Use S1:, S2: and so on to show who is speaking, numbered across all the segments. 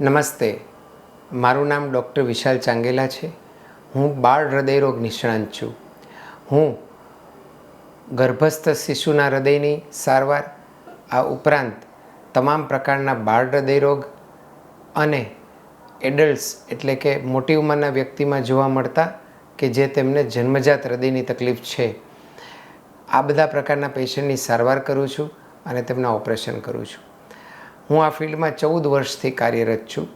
S1: નમસ્તે. મારું નામ ડૉક્ટર વિશાલ ચાંગેલા છે. હું બાળ હૃદયરોગ નિષ્ણાંત છું. હું ગર્ભસ્થ શિશુના હૃદયની સારવાર, આ ઉપરાંત તમામ પ્રકારના બાળ હૃદયરોગ અને એડલ્ટ્સ એટલે કે મોટી ઉંમરના વ્યક્તિમાં જોવા મળતા કે જે તેમને જન્મજાત હૃદયની તકલીફ છે. આ બધા પ્રકારના પેશન્ટની સારવાર કરું છું અને તેમના ઓપરેશન કરું છું. હું આ ફિલ્ડમાં ચૌદ વર્ષથી કાર્યરત છું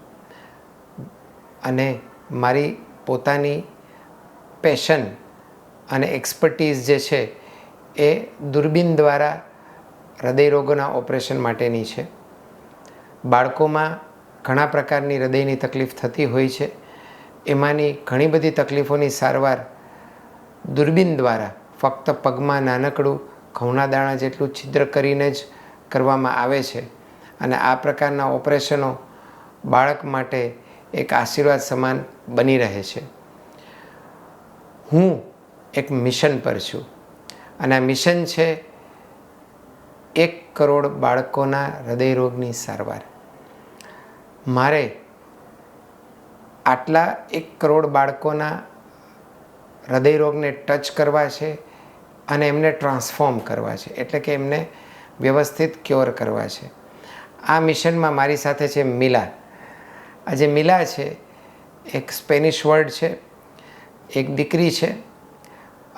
S1: અને મારી પોતાની પેશન અને એક્સપર્ટીઝ જે છે એ દૂરબીન દ્વારા હૃદયરોગોના ઓપરેશન માટેની છે. બાળકોમાં ઘણા પ્રકારની હૃદયની તકલીફ થતી હોય છે. એમાંની ઘણી બધી તકલીફોની સારવાર દૂરબીન દ્વારા ફક્ત પગમાં નાનકડું ઘઉંના દાણા જેટલું છિદ્ર કરીને જ કરવામાં આવે છે. અને આ પ્રકારના ઓપરેશનો બાળક માટે એક આશીર્વાદ સમાન બની રહે છે. હું એક મિશન પર છું. અને આ મિશન છે એક કરોડ બાળકોના હૃદયરોગની સારવાર. મારે આટલા એક કરોડ બાળકોના હૃદયરોગને ટચ કરવા છે અને એમને ટ્રાન્સફોર્મ કરવા છે. એટલે કે એમને વ્યવસ્થિત ક્યોર કરવા છે. આ મિશનમાં મારી સાથે છે મિલા. આ જે મિલા છે, એક સ્પેનિશ વર્ડ છે, એક દીકરી છે,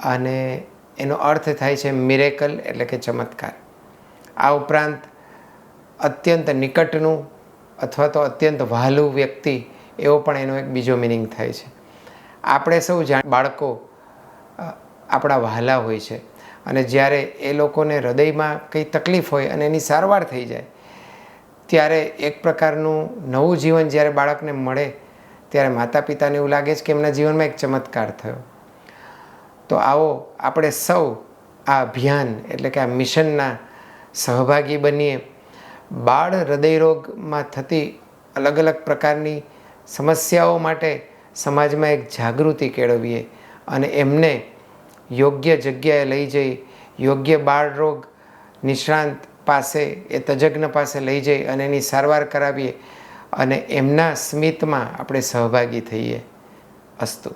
S1: અને એનો અર્થ થાય છે મિરેકલ એટલે કે ચમત્કાર. આ ઉપરાંત અત્યંત નિકટનું અથવા તો અત્યંત વહાલું વ્યક્તિ, એવો પણ એનો એક બીજો મિનિંગ થાય છે. આપણે સૌ જાણ, બાળકો આપણા વહાલા હોય છે. અને જ્યારે એ લોકોને હૃદયમાં કંઈ તકલીફ હોય અને એની સારવાર થઈ જાય ત્યારે એક પ્રકારનું નવું જીવન જ્યારે બાળકને મળે, ત્યારે માતા પિતાને એવું લાગે છે કે એમના જીવનમાં એક ચમત્કાર થયો. તો આવો આપણે સૌ આ અભિયાન, એટલે કે આ મિશનના સહભાગી બનીએ. બાળ હૃદયરોગમાં થતી અલગ અલગ પ્રકારની સમસ્યાઓ માટે સમાજમાં એક જાગૃતિ કેળવીએ અને એમને યોગ્ય જગ્યાએ લઈ જઈ, યોગ્ય બાળ રોગ નિષ્ણાંત પાસે, એ તજજ્ઞ પાસે લઈ જઈ અને એની સારવાર કરાવીએ અને એમના સ્મિતમાં આપણે સહભાગી થઈએ. અસ્તુ.